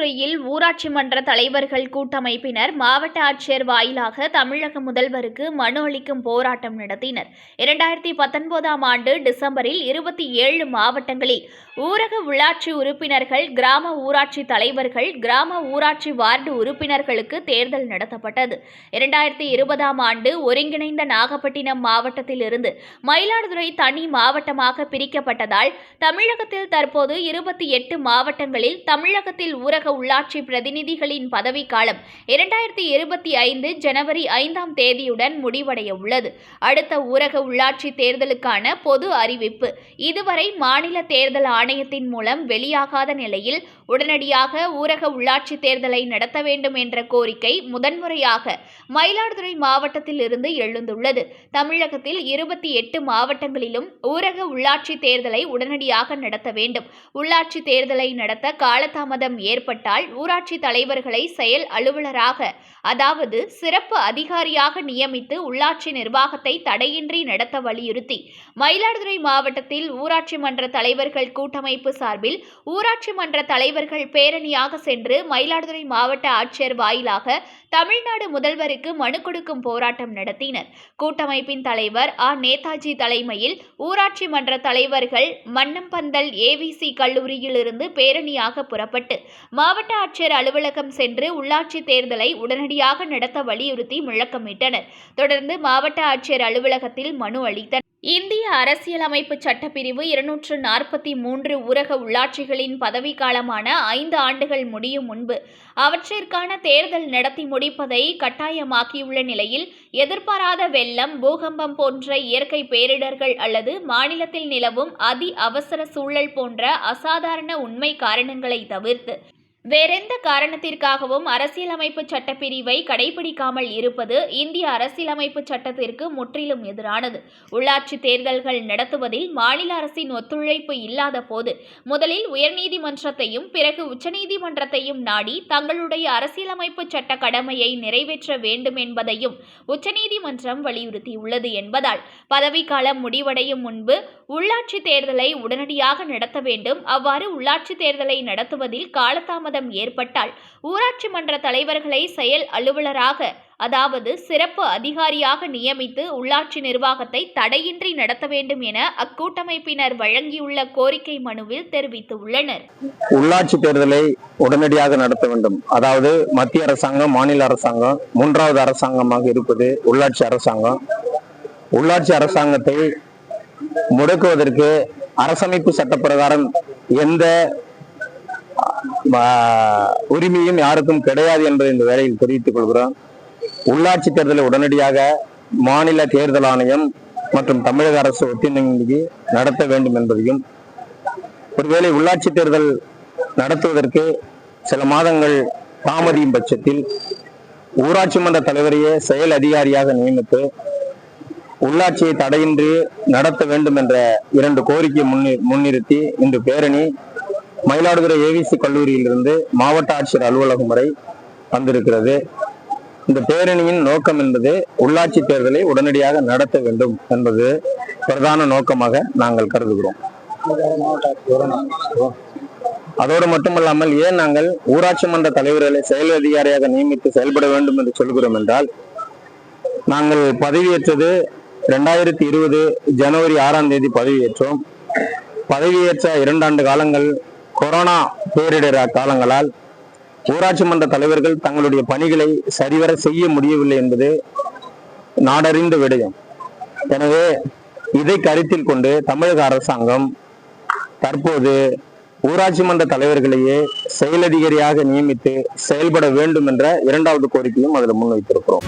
மயிலாடுதுறையில் ஊராட்சி மன்ற தலைவர்கள் கூட்டமைப்பினர் மாவட்ட ஆட்சியர் வாயிலாக தமிழக முதல்வருக்கு மனு அளிக்கும் போராட்டம் நடத்தினர். இரண்டாயிரத்தி பத்தொன்பதாம் ஆண்டு டிசம்பரில் இருபத்தி ஏழு மாவட்டங்களில் ஊரக உள்ளாட்சி உறுப்பினர்கள் கிராம ஊராட்சி தலைவர்கள் கிராம ஊராட்சி வார்டு உறுப்பினர்களுக்கு தேர்தல் நடத்தப்பட்டது. இரண்டாயிரத்தி இருபதாம் ஆண்டு ஒருங்கிணைந்த நாகப்பட்டினம் மாவட்டத்தில் இருந்து மயிலாடுதுறை தனி மாவட்டமாக பிரிக்கப்பட்டதால் தமிழகத்தில் தற்போது இருபத்தி எட்டு மாவட்டங்களில் தமிழகத்தில் ஊரக உள்ளாட்சி பிரதிநிதிகளின் பதவிக்காலம் இரண்டாயிரத்தி இருபத்தி ஐந்து ஜனவரி ஐந்தாம் தேதியுடன் முடிவடைய உள்ளது அடுத்த ஊரக உள்ளாட்சி தேர்தலுக்கான பொது அறிவிப்பு. இதுவரை மாநில தேர்தல் ஆணையத்தின் மூலம் வெளியாகாத நிலையில் உடனடியாக ஊரக உள்ளாட்சி தேர்தலை நடத்த வேண்டும் என்ற கோரிக்கை முதன்முறையாக மயிலாடுதுறை மாவட்டத்தில் இருந்து எழுந்துள்ளது. தமிழகத்தில் இருபத்தி எட்டு மாவட்டங்களிலும் ஊரக உள்ளாட்சி தேர்தலை உடனடியாக நடத்த வேண்டும். உள்ளாட்சி தேர்தலை நடத்த காலதாமதம் ஏற்பட்டு ஏற்பட்டால் ஊராட்சி தலைவர்களை செயல் அலுவலராக அதாவது சிறப்பு அதிகாரியாக நியமித்து உள்ளாட்சி நிர்வாகத்தை தடையின்றி நடத்த வலியுறுத்தி மயிலாடுதுறை மாவட்டத்தில் ஊராட்சி மன்ற தலைவர்கள் கூட்டமைப்பு சார்பில் ஊராட்சி மன்ற தலைவர்கள் பேரணியாக சென்று மயிலாடுதுறை மாவட்ட ஆட்சியர் வாயிலாக தமிழ்நாடு முதல்வருக்கு மனு கொடுக்கும் போராட்டம் நடத்தினர். கூட்டமைப்பின் தலைவர் ஆ. நேதாஜி தலைமையில் ஊராட்சி மன்ற தலைவர்கள் மன்னம்பந்தல் ஏவிசி கல்லூரியிலிருந்து பேரணியாக புறப்பட்டு மா. மாவட்ட ஆட்சியர் அலுவலகம் சென்று உள்ளாட்சி தேர்தலை உடனடியாக நடத்த வலியுறுத்தி முழக்கமிட்டனர். தொடர்ந்து மாவட்ட ஆட்சியர் அலுவலகத்தில் மனு அளித்தனர். இந்திய அரசியலமைப்பு சட்டப்பிரிவு இருநூற்று நாற்பத்தி மூன்று ஊரக உள்ளாட்சிகளின் பதவிக்காலமான ஐந்து ஆண்டுகள் முடியும் முன்பு அவற்றிற்கான தேர்தல் நடத்தி முடிப்பதை கட்டாயமாக்கியுள்ள நிலையில் எதிர்பாராத வெள்ளம் பூகம்பம் போன்ற இயற்கை பேரிடர்கள் அல்லது மாநிலத்தில் நிலவும் அதி அவசர சூழல் போன்ற அசாதாரண உண்மை காரணங்களை தவிர்த்து வேறெந்த காரணத்திற்காகவும் அரசியலமைப்பு சட்டப்பிரிவை கடைபிடிக்காமல் இருப்பது இந்திய அரசியலமைப்பு சட்டத்திற்கு முற்றிலும் எதிரானது. உள்ளாட்சி தேர்தல்கள் நடத்துவதில் மாநில அரசின் ஒத்துழைப்பு இல்லாத போது முதலில் உயர்நீதிமன்றத்தையும் பிறகு உச்சநீதிமன்றத்தையும் நாடி தங்களுடைய அரசியலமைப்பு சட்ட கடமையை நிறைவேற்ற வேண்டும் என்பதையும் உச்சநீதிமன்றம் வலியுறுத்தியுள்ளது என்பதால் பதவிக்காலம் முடிவடையும் முன்பு உள்ளாட்சி தேர்தலை உடனடியாக நடத்த வேண்டும். அவ்வாறு உள்ளாட்சி தேர்தலை நடத்துவதில் காலதாமதம் ஏற்பட்டால் ஊராட்சி மன்ற தலைவர்களை செயல் அலுவலராக அதாவது சிறப்பு அதிகாரியாக நியமித்து உள்ளாட்சி நிர்வாகத்தை தடையின்றி நடத்த வேண்டும் என அக்கூட்டமைப்பினர் வழங்கியுள்ள கோரிக்கை மனுவில் தெரிவித்துள்ளனர். உள்ளாட்சி தேர்தலை உடனடியாக நடத்த வேண்டும். அதாவது மத்திய அரசாங்கம் மாநில அரசாங்கம் மூன்றாவது அரசாங்கமாக இருப்பது உள்ளாட்சி அரசாங்கம். உள்ளாட்சி அரசாங்கத்தை முடக்குவதற்கு அரசமைப்பு சட்டப்பிரகாரம் எந்த உரிமையும் யாருக்கும் கிடையாது என்பதை இந்த வேலையில் தெரிவித்துக் கொள்கிறோம். உள்ளாட்சி தேர்தலை உடனடியாக மாநில தேர்தல் ஆணையம் மற்றும் தமிழக அரசு ஒத்திணைந்து நடத்த வேண்டும் என்பதையும் ஒருவேளை உள்ளாட்சி தேர்தல் நடத்துவதற்கு சில மாதங்கள் தாமதியும் பட்சத்தில் ஊராட்சி மன்ற தலைவரையே செயல் அதிகாரியாக நியமித்து உள்ளாட்சியை தடையின்றி நடத்த வேண்டும் என்ற இரண்டு கோரிக்கையை முன்னி முன்னிறுத்தி இன்று பேரணி மயிலாடுதுறை ஏவிசி கல்லூரியிலிருந்து மாவட்ட ஆட்சியர் அலுவலகம் வரை வந்திருக்கிறது. இந்த பேரணியின் நோக்கம் என்பது உள்ளாட்சி தேர்தலை உடனடியாக நடத்த வேண்டும் என்பது பிரதான நோக்கமாக நாங்கள் கருதுகிறோம். அதோடு மட்டுமல்லாமல் ஏன் நாங்கள் ஊராட்சி மன்ற தலைவர்களை செயல் அதிகாரியாக நியமித்து செயல்பட வேண்டும் என்று சொல்கிறோம் என்றால் நாங்கள் பதவியேற்றது ரெண்டாயிரத்தி இருபது ஜனவரி ஆறாம் தேதி பதவியேற்றோம். பதவியேற்ற இரண்டாண்டு காலங்கள் கொரோனா பேரிடர் காலங்களால் ஊராட்சி மன்ற தலைவர்கள் தங்களுடைய பணிகளை சரிவர செய்ய முடியவில்லை என்பது நாடறிந்த விடயம். எனவே இதை கருத்தில் கொண்டு தமிழக அரசாங்கம் தற்போது ஊராட்சி மன்ற தலைவர்களையே செயலதிகாரியாக நியமித்து செயல்பட வேண்டும் என்ற இரண்டாவது கோரிக்கையும் அதில் முன்வைத்திருக்கிறோம்.